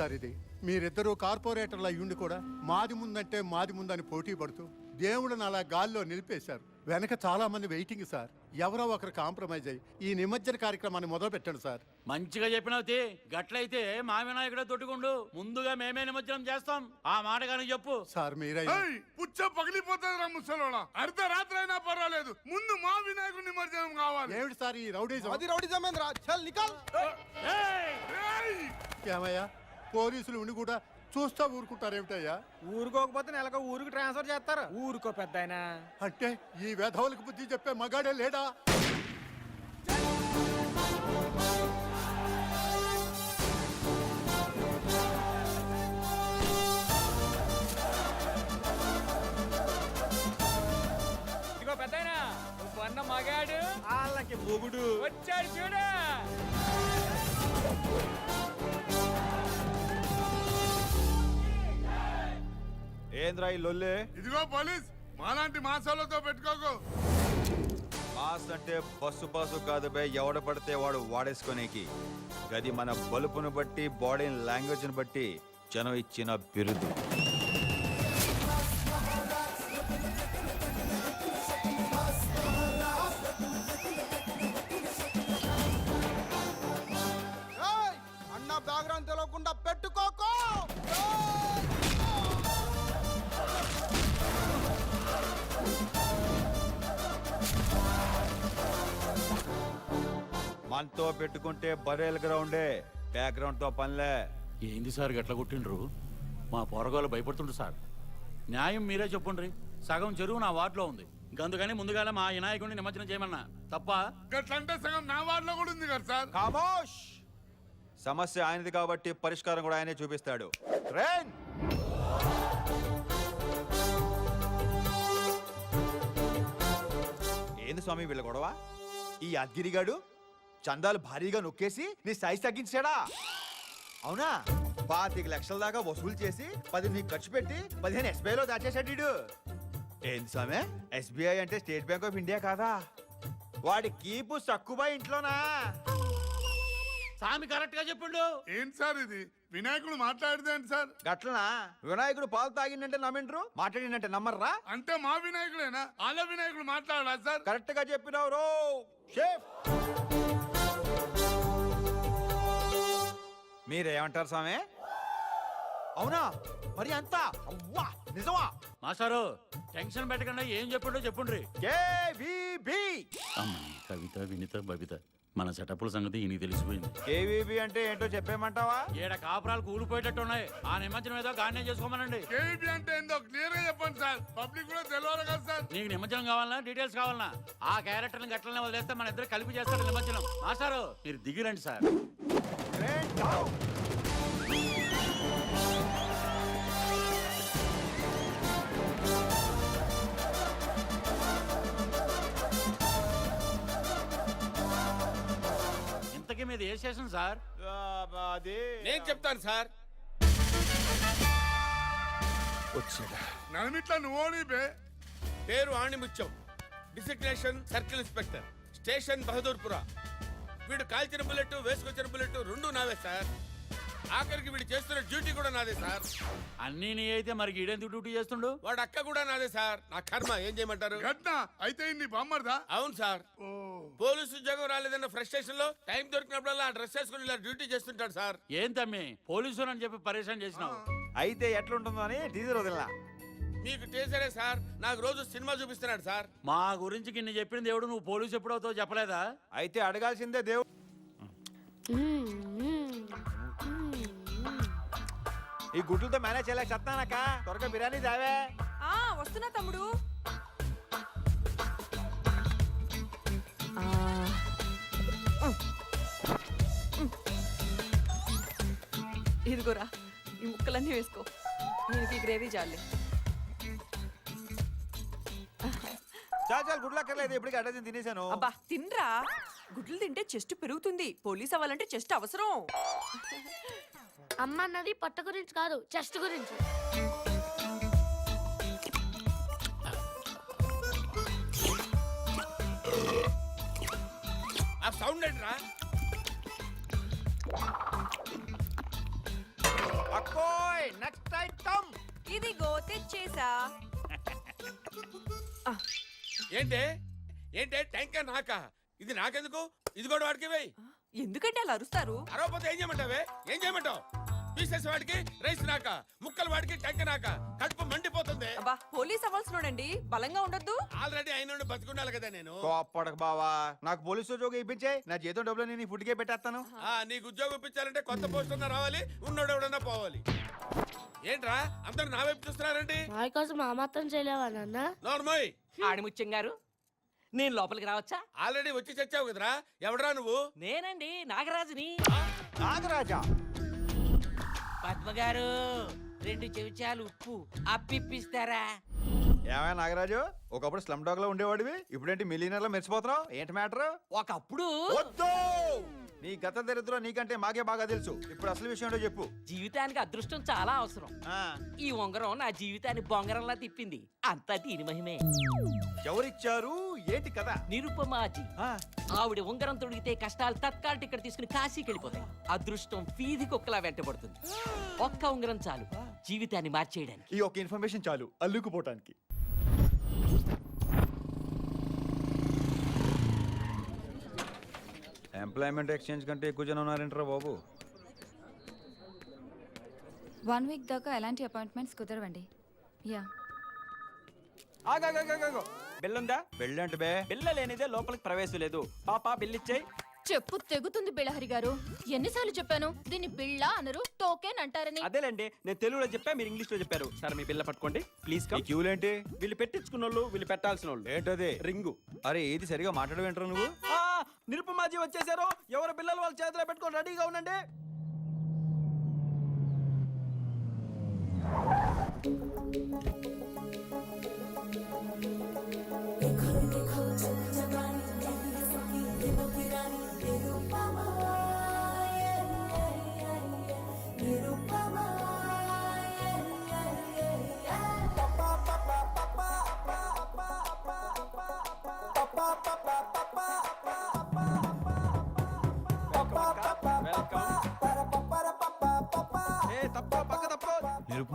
Sir ఇది. మీరిద్దరూ కార్పొరేటర్లు అయ్యుండి కూడా మాది ముందంటే మాది ముందని పోటీ పడుతూ దేవుడిని అలా గాల్లో నిలిపేశారు. వెనక చాలా మంది వెయిటింగ్ సార్. ఎవరో ఒకరు కాంప్రమైజ్ అయ్యి ఈ నిమజ్జన కార్యక్రమాన్ని మొదలు పెట్టండి సార్. మంచిగా చెప్పినావు తీ. గట్లయితే మా వినాయకుడే తొట్టుకుండు. ముందుగా మేమే నిమజ్జనం చేస్తాం. ఆ మాట కానీ చెప్పు. సార్ మీరే ఏయ్, పుచ్చ పగిలిపోతుంది రా ముసలోడా అర్ధ రాత్రి అయినా పర్వాలేదు. ముందు మా వినాయకుడి నిమజ్జనం కావాలి. ఏమిటి సార్ ఈ రౌడీజం? అది రౌడీ జమేంద్ర చల్ నికల్. ఏయ్! ఏయ్, ఏమయ్యా? పోలీసులు ఉండి కూడా చూస్తా ఊరుకుంటారేమిటయ్యా? ఊరుకోకపోతే నెలకు ఊరికి ట్రాన్స్ఫర్ చేస్తారు. ఊరుకో పెద్ద అంటే ఈ వేధవులకు బుద్ధి చెప్పే మగాడే లేడా? ఇదిగో అన్న మగాడు. వాళ్ళకి మొగుడు. వచ్చాడు చూడు. ఏంద్రా ఈ లొల్లే. ఇదిగో పోలీస్ మాలాంటి మాసాలతో పెట్టుకోకు. పాస్ అంటే బస్సు పాసు కాదు బే ఎవడ పడితే వాడు వాడేసుకునేకి. గది మన బలుపును బట్టి బాడీ లాంగ్వేజ్ని బట్టి జనం ఇచ్చిన బిరుదు. మనతో పెట్టుకుంటే బరేల్ గ్రౌండే. బ్యాక్గ్రౌండ్తో పనిలే. ఏంది సార్ గట్ల కొట్టిండ్రు? మా పొరగాలు భయపడుతుండ్రు సార్. న్యాయం మీరే చెప్పుండ్రి. సగం చెరువు నా వార్డులో ఉంది. అందుకని ముందుగాల మా వినాయకుడిని నిమజ్జనం చేయమన్నా. తప్ప? గట్లంటే సగం నా వార్డులో కూడా ఉంది కదా సార్. ఖామోష్! సమస్య ఆయనది కాబట్టి పరిష్కారం కూడా ఆయనే చూపిస్తాడు. ట్రైన్ ఏంది స్వామి వీళ్ళ గొడవ? ఈ అద్గిరిగాడు చందాలు భారీగా నొక్కేసి నీ సైజ్ తగ్గించాడా? అవునా? పాతిక లక్షల దాకా వసూలు చేసి పది నీకు ఖర్చు పెట్టి పదిహేను ఎస్బీఐలో దాచేశాడు వీడు. ఏంది స్వామి? ఎస్బీఐ అంటే స్టేట్ బ్యాంక్ ఆఫ్ ఇండియా కాదా? వాడి కీపు సక్కుబా ఇంట్లోనా? సామి కరెక్ట్గా చెప్పిండు. ఏంటి సార్ ఇది? వినాయకుడు మాట్లాడితే సార్? గట్లనా? వినాయకుడు పాలు తాగిందంటే నమ్మిండ్రు? మాట్లాడిందంటే నమ్మర్రా? అంటే మా వినాయకుడేనా? వాళ్ళ వినాయకుడు మాట్లాడా సార్? కరెక్ట్గా చెప్పినావు రో. మీరేమంటారు స్వామి? అవునా? మరి అంత? అవ్వా! నిజమా? మాస్టారు టెన్షన్ పెట్టకుండా ఏం చెప్పిండో చెప్పుండ్రి. కేవీబీ! కవిత వినిత బబిత మన సెటప్పుల సంగతి ఈయనకి తెలిసిపోయింది. కేవీబీ అంటే ఏంటో చెప్పేమంటావా ఏడ కాపురాలు కూలిపోయేటట్టు ఉన్నాయి ఆ నిమజ్జనం ఏదో గానే చేసుకోమనండి. కేవీపీ అంటే ఏందో క్లియర్గా చెప్పండి సార్. పబ్లిక్ కూడా తెలియాలి కదా సార్. నీకు నిమజ్జనం కావాలన్నా డీటెయిల్స్ కావాలన్నా ఆ క్యారెక్టర్ని గట్లనే వదిలేస్తే మన ఇద్దరు కలిపి చేస్తారు నిమజ్జనం. మాస్టారు మీరు దిగిరండి సార్. ఇంతకీ మీద ఏ స్టేషన్ సార్ అది. నేను చెప్తాను సార్ నువ్వు పేరు Animutyam. Designation circle inspector station Bahadurpura వీడు కాల్చిన బుల్లెట్ వేసుకొచ్చిన బుల్లెట్ రెండు నావే సార్ ఆఖరికి వీడు చేస్తున్న డ్యూటీ కూడా నాదే సార్. అన్నీ నీ అయితే మరి ఈడెందుకు డ్యూటీ చేస్తుండు? వాడు అక్క కూడా నాదే సార్. నా కర్మ ఏం చేయమంటారు? ఘట్న అయితే ఇన్ని బొమ్మర్దా? అవును సార్. ఓ. పోలీసు ఉద్యోగం రాలేదన్న ఫ్రస్ట్రేషన్లో టైం దొరికినప్పుడల్లా ఆ డ్రెస్ వేసుకుని ఇలా డ్యూటీ చేస్తుంటాడు సార్. ఏం తమ్మి? పోలీసు అని చెప్పి పరేషాన్ చేసినావు. అయితే ఎట్లుంటుందో అని టీజర్ వదిలినా. మీకు టేసరే సార్. నాకు రోజు సినిమా చూపిస్తున్నాడు సార్. మా గురించి కిన్ని చెప్పింది దేవుడు నువ్వు పోలీసు ఎప్పుడవుతావు చెప్పలేదా? అయితే అడగాల్సిందే దేవుడు ఈ గుడ్లతో మేనేజ్ చేయలేక చెప్తానక్క త్వరగా బిర్యానీ దావే ఆ వస్తున్నా తమ్ముడు. ఇదిగోరా ఈ ముక్కలన్నీ వేసుకో. దీనికి ఈ గ్రేవీ చాలే చాలు చాలు గుడ్లు అక్కర్లేదు ఇప్పటికి అడ్డది తినేశాను. అబ్బా తినరా. గుడ్లు తింటే చెస్ట్ పెరుగుతుంది. పోలీస్ అవ్వాలంటే చెస్ట్ అవసరం. అమ్మ అన్నది పొట్ట గురించి కాదు చెస్ట్ గురించి. ఆ సౌండ్ ఏంట్రా? అక్కోయ్ నెక్స్ట్ ఐటమ్ ఇదిగో తెచ్చేసా. ఏంటే? ఏంటే? ట్యాంకర్ నాకా? ఇది నాకెందుకు? ఇది కూడా వాడికి వేయి. ఎందుకంటే అలా అరుస్తారు? ఏం చేయమంటావే? ఏం చేయమంటావు? పీసెస్ వాడికి రైస్ నాక ముక్కలు వాడికి టెంక నాక కడుపు మండిపోతుంది. అబ్బా పోలీస్ అవ్వాల్సినోడండి బలంగా ఉండొద్దు. ఆల్రెడీ అయిన బతుకుండాలి కదా నేను. కోప్పడకు బావా. నాకు పోలీసు ఉద్యోగం ఇప్పించే నా జీతం డబ్బులు నేను ఫుడ్కే పెట్టేస్తాను. ఆ నీకు ఉద్యోగం ఇప్పించాలంటే కొత్త పోస్ట్ ఉన్నా రావాలి ఉన్నోడు ఎవడన్నా పోవాలి. ఏంట్రా అందరు నా వైపు చూస్తున్నారండి? మా కోసం ఆ మాత్రం చేయలేవా నాన్న? నోర్మోయ్. ఆడిముత్యం గారు నేను లోపలికి రావచ్చా? ఆల్రెడీ వచ్చి చచ్చావు కదరా. ఎవడరా నువ్వు? నేనండి నాగరాజుని. నాగరాజా. పద్మ గారు రెండు చెంచాలు ఉప్పు అప్పిప్పిస్తారా? ఏమైనా నాగరాజు? ఒకప్పుడు స్లమ్ డాగ్లో ఉండేవాడివి ఇప్పుడేంటి మిలియనర్లో మెరిచిపోతున్నావు ఏంటి మ్యాటర్? ఒకప్పుడు వద్దు! నీ గత దరిద్రం నీకంటే మాకే బాగా తెలుసు. ఇప్పుడు అసలు విషయం ఏంటో చెప్పు. జీవితానికి అదృష్టం చాలా అవసరం. ఆ, ఈ ఉంగరం నా జీవితాన్ని బొంగరంలా తిప్పింది. అంతా దీని మహిమే. ఎవరిచ్చారు? ఏంటి కదా నిరుపమాజీ ఆవిడ ఉంగరం తొడిగితే కష్టాలు తత్కాల టికెట్ తీసుకుని కాశీకి వెళ్ళిపోతాయి అదృష్టం వీధి కుక్కలా వెంటబడుతుంది. ఒక్క ఉంగరం చాలు. జీవితాన్ని మార్చేయడానికి. ఈ ఒక్క ఇన్ఫర్మేషన్ చాలు. అల్లుకుపోవటానికి. ఎంప్లాయ్మెంట్ ఎక్స్చేంజ్ కంటే ఎక్కువ జనం ఉన్నారంటారా బాబు? వన్ వీక్ దాకా ఎలాంటి అపాయింట్మెంట్స్ కుదరవండి. యా. ఆగాగాగాగో బిల్ ఉందా పెళ్ళి అంటే బే. బిల్ల లేనిదే లోపలికి ప్రవేశం లేదు. పాప బిల్ ఇచ్చేయి చెప్పు తెగుతుంది బిళ్ళహరి గారు. ఎన్నిసార్లు చెప్పాను? దీన్ని బిళ్ళ అనరు టోకెన్ అంటారని. అదేలేండి నేను తెలుగులో చెప్పా మీరు ఇంగ్లీష్లో చెప్పారు. సార్ మీ బిల్ల పట్టుకోండి. Please come. క్యూలేంటి? వీళ్ళు పెట్టించుకున్న వాళ్ళు వీళ్ళు పెట్టాల్సిన వాళ్ళు ఏంటది? రింగు. అరే ఏది సరిగా మాట్లాడవేంటారు నువ్వు? ఆ, నిరుపమాజీ వచ్చేసారు ఎవరు పిల్లలు వాళ్ళ చేతిలో పెట్టుకొని రెడీగా ఉండండి. ఏ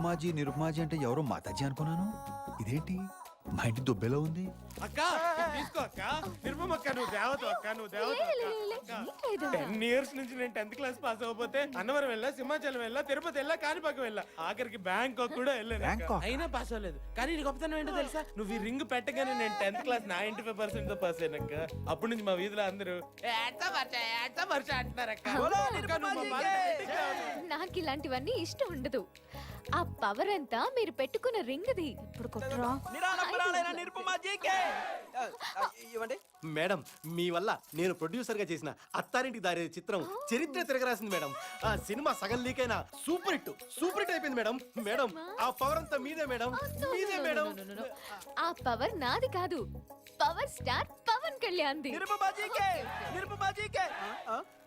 నిరుపమాజీ నిరుపమాజీ అంటే ఎవరో మాతాజీ అనుకున్నాను. ఇదేంటి? మా ఇంటి దుబ్బెలో ఉంది? అక్క తీసుకో అక్క. నిర్మమక్క నువ్వు దేవత అక్క నువ్వు దేవత టెన్ ఇయర్స్ నుంచి నేను టెన్త్ క్లాస్ పాస్ అవ్వకపోతే అన్నవరం వెళ్ళా సింహాచలం వెళ్ళా తిరుపతి వెళ్ళా కాణిపాకం వెళ్ళా. ఆఖరికి బ్యాంకాక్ కూడా వెళ్ళాను. బ్యాంకాక్? అయినా పాస్ అవ్వలేదు. కానీ నీ గొప్పతనం ఏంటో తెలుసా? నువ్వు ఈ రింగ్ పెట్టగానే నేను టెన్త్ క్లాస్ నైన్టీ ఫైవ్ పర్సెంట్తో పాస్ అయినాక అప్పటి నుంచి మా వీధిలో అందరూ "ఏడ్చా వర్ష, ఏడ్చా వర్ష" అంటున్నారక్క. నాకు ఇలాంటివన్నీ ఇష్టం ఉండదు. ఆ పవర్ అంతా మీరు పెట్టుకున్న రింగ్ది ఇప్పుడు కొట్టరా నిరాడంబరాలైన నిరుపమాజీకే. ఆ, ఆ, ఇవ్వండి. మేడం మీ వల్ల నేను ప్రొడ్యూసర్గా చేసిన అత్తారింటికి దారి చిత్రం చరిత్ర తిరగరాసింది మేడం. ఆ సినిమా సగం లీక్ అయినా సూపర్ హిట్ సూపర్ హిట్ అయిపోయింది మేడం. మేడం ఆ పవర్ అంతా మీదే మేడం. మీదే మేడం. ఆ పవర్ నాది కాదు. Power star Pawan Kalyan.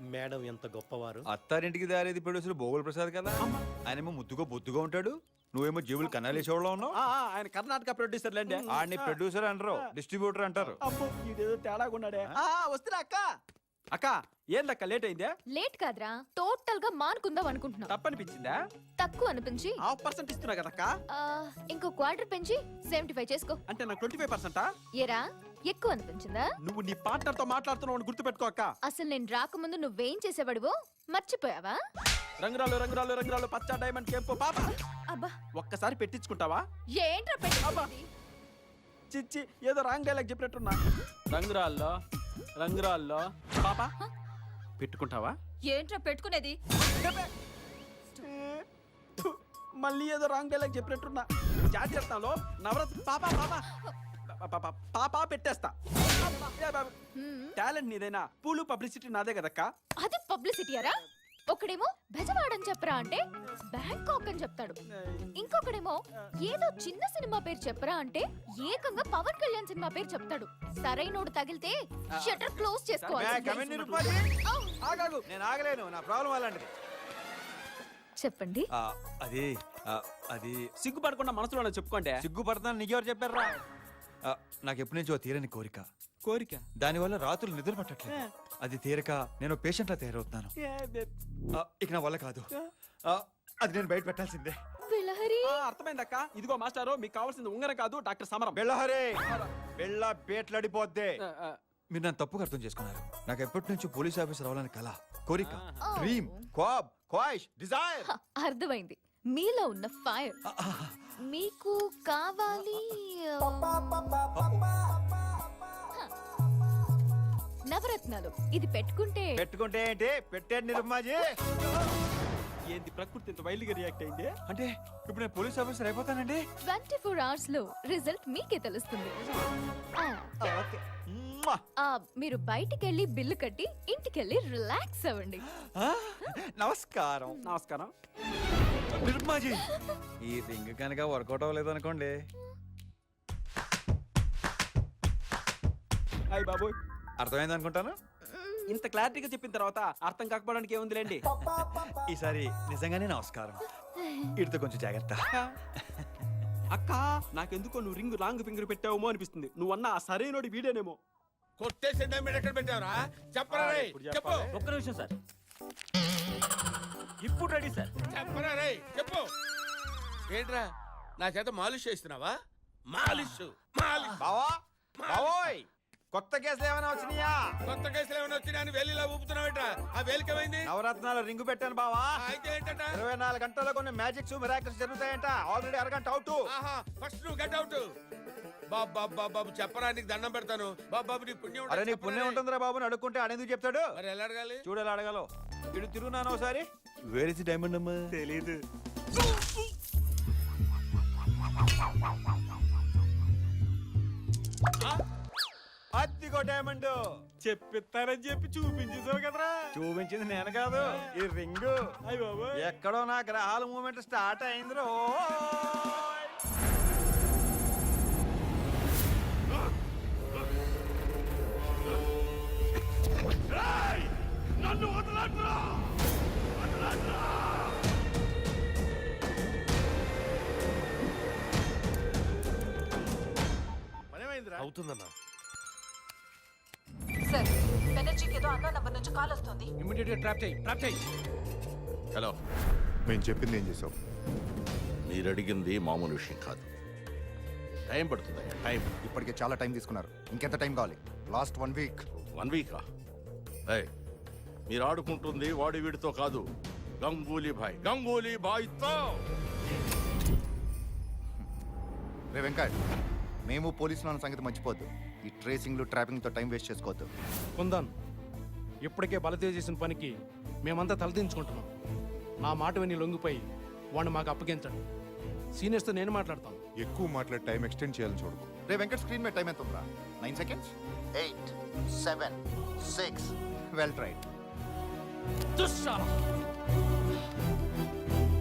Madam ఎంత గొప్పవారు. అత్తారింటికి దారేది ప్రొడ్యూసర్ భోగుల ప్రసాద్ కదా? ఆయనేమో ముద్దుగా బొద్దుగా ఉంటాడు? నువ్వేమో జేబులు కన్నాలేసేవాళ్ళు ఉన్నావు? ఆ, ఆ, ఆయన కర్ణాటక ప్రొడ్యూసర్ లేండి. ఆడిని ప్రొడ్యూసర్ అంటారు డిస్ట్రిబ్యూటర్ అంటారు. అబ్బో ఇదేదో తేడాగా ఉన్నాడే. ఆ, వస్తున్నా అక్క. అక్క ఏందక్క లేట్ అయిందే? లేట్ కాదురా టోటల్గా మానుకుందాం అనుకుంటున్నా. తప్పనిపించిందా? తక్కువ అనిపించి. హాఫ్ పర్సెంట్ ఇస్తున్నా కదక్క. ఆ, ఇంకో క్వార్టర్ పెంచి సెవెంటీ ఫైవ్ చేసుకో. అంటే నాకు ట్వంటీ ఫైవ్ పర్సెంటా ఏరా ఎక్కువ అనిపించిందా? నువ్వు నీ పార్ట్నర్తో మాట్లాడుతున్నావు గుర్తు పెట్టుకో అక్క. అసలు నేను రాకముందు నువ్వేం చేసేవాడువో మర్చిపోయావా? రంగురాలు రంగురాలు రంగురాలు పచ్చ డైమండ్ కెంపు పాప. అబ్బా. ఒక్కసారి పెట్టించుకుంటావా? ఏంట్రా పెట్టుకుంది చిచ్చి ఏదో రాంగ్ డైలాగ్ చెప్పినట్టున్నా. రంగురాల్లో రంగురాల్లో పాప. పెట్టుకుంటావా? ఏంట్రా పెట్టుకునేది? మళ్ళీ ఏదో రాంగ్ డైలాగ్ చెప్పినట్టున్నా. జాగ్రత్తలో. నవరత్న పాప పాప. పాప, పెట్టేస్తా. టాలెంట్ నీదైనా? పూలు పబ్లిసిటీ నాదే కదక్క? అది పబ్లిసిటీ అరా? ఒకడేమో బెజవాడని చెప్పరా అంటే బ్యాంకాక్ అని చెప్తాడు. ఇంకొకడేమో ఏదో చిన్న సినిమా పేరు చెప్పరా అంటే ఏకంగా పవన్ కళ్యాణ్ సినిమా పేరు చెప్తాడు. సరైనోడు తగిలితే షట్టర్ క్లోజ్? చేసుకోవాలి. ఆగాగు నేను ఆగలేను నా ప్రాబ్లం అలాంటిది. చెప్పండి. ఆ, అది అది సిగ్గుపడకుండా మనసులో చెప్పుకోండి. సిగ్గుపడతాను నీకెవరు చెప్పారా నాకు ఎప్పటి నుంచో తీరని కోరిక. కోరిక? దానివల్ల రాత్రులు నిద్ర పట్టట్లేదు. అది తీరక నేను పేషెంట్లా తయారవుతున్నాను. ఆ, ఇక నా వల్ల కాదు. ఆ, అది నేను బయట పెట్టాల్సిందే. బిలహరి అర్థమైందక్క? ఇదిగో మాస్టారు మీకు కావాల్సింది ఉంగరం కాదు డాక్టర్ సమరం. బెళ్ళహరే బెళ్ళ బేట్లాడిపోద్దే. మీరు నన్ను తప్పుగా అర్థం చేసుకున్నారు. నాకు ఎప్పటి నుంచి పోలీస్ ఆఫీసర్ అవ్వాలని కల కోరిక డ్రీమ్ క్వాబ్ క్వాయిష్ డిజైర్. అర్థమైంది. మీలో ఉన్న ఫైర్. మీకు కావాలి. నవరత్నాలు. ఇది పెట్టుకుంటే పెట్టుకుంటే ఏంటి? పెట్టాడు నిరుమ్మాజీ ఏంది ప్రకృతి ఇంత వైల్డ్గా రియాక్ట్ అయింది? అంటే ఇప్పుడు నేను పోలీస్ ఆఫీసర్ అయిపోతానండి? ట్వంటీ ఫోర్ అవర్స్లో రిజల్ట్ మీకే తెలుస్తుంది. మీరు బయటికి వెళ్ళి బిల్లు కట్టి ఇంటికి వెళ్ళి రిలాక్స్ అవ్వండి. నమస్కారం. నమస్కారం. నిరుమ్మాజీ ఈ రింగ్ కనుక వర్కౌట్ అవ్వలేదు అనుకోండి. అయ్యి బాబోయ్. అర్థమైంది అనుకుంటాను? ఇంత క్లారిటీగా చెప్పిన తర్వాత అర్థం కాకపోవడానికి ఏముందిలేండి? ఈసారి నిజంగానే నమస్కారం. ఇడితో కొంచెం జాగ్రత్త. అక్క నాకెందుకో నువ్వు రింగ్ రాంగ్ ఫింగర్ పెట్టావేమో అనిపిస్తుంది. నువ్వన్న ఆ సరైనోడి వీడేనేమో. కొట్టేసి మీరు ఎక్కడ పెట్టావరా? చెప్పరా రే చెప్పు. ఒక్క నిమిషం సార్. ఇప్పుడు రెడీ సార్. చెప్పరా చెప్పు. ఏంట్రా నా చేత మాలిష్ చేస్తున్నావా? మాలిష్ మాలిష్. బావా బావోయ్. కొత్త కేసులు ఏమైనా వచ్చినాయా? కొత్త కేసులు ఏమైనా వచ్చినా వేలిలా ఊపుతున్నావేట్రా? ఆ వేలికేమైంది నవరత్నాలు రింగు పెట్టాను బావా. ఆ, అయితే ఏంటట ఇరవై నాలుగు గంటల్లో కొన్ని మ్యాజిక్స్ మిరాకిల్స్ జరుగుతాయంట. ఆల్రెడీ అరగంట అవుట్. ఆహా ఫస్ట్ నువ్వు గెట్ అవుట్ బాబు బాబు బాబు బాబు చెప్పరా నీకు దండం పెడతాను. బాబు బాబు నీ పుణ్యం అరే నీ పుణ్యం. ఉంటుందిరా బాబు అని అడుక్కుంటే ఆడెందుకు చెప్తాడు? మరి ఎలా అడగాలి? చూడు ఎలా అడగలో. ఇటు తిరుగున్నాను ఒకసారి? వేర్ ఇస్ డైమండ్ అమ్మా? తెలీదు. అద్దిగో డైమండ్ చెప్పిస్తారని చెప్పి చూపించేసావు కదరా. చూపించింది నేను కాదు ఈ రింగు. అయ్యి బాబోయ్. ఎక్కడో నా గ్రహాల మూమెంట్ స్టార్ట్ అయింది రో అవుతుందన్నా. సార్ బెనర్జీకి ఏదో అన్న నంబర్ నుంచి కాల్ వస్తుంది. ఇమీడియట్ ట్రాప్ చేయి ట్రాప్ చేయి. హలో. మేము చెప్పింది ఏం చేసావు మీరు అడిగింది మామూలు విషయం కాదు. టైం పడుతుంది? టైం. ఇప్పటికే చాలా టైం తీసుకున్నారు. ఇంకెంత టైం కావాలి? Last one week. వన్ వీకా? ఏయ్ మీరు ఆడుకుంటుంది వాడి వీడితో కాదు. గంగూలీ భాయ్ గంగూలీ భాయ్తో రే వెంకట్ మేము పోలీసులు అన్న సంగతి మర్చిపోద్దు ఈ ట్రేసింగ్లు ట్రాపింగ్తో టైం వేస్ట్ చేసుకోవద్దు. కుందన్ ఇప్పటికే బలదేవ్ చేసిన పనికి మేమంతా తలదించుకుంటున్నాం. నా మాట విని లొంగిపోయి వాడిని మాకు అప్పగించండి. సీనియర్స్తో నేను మాట్లాడతాను ఎక్కువ మాట్లాడి టైం ఎక్స్టెండ్ చేయాలని చూడకు. రే వెంకట్ స్క్రీన్ మీద టైం ఎంత ఉందా nine seconds? Eight seven six. Well tried. దుస్సాహం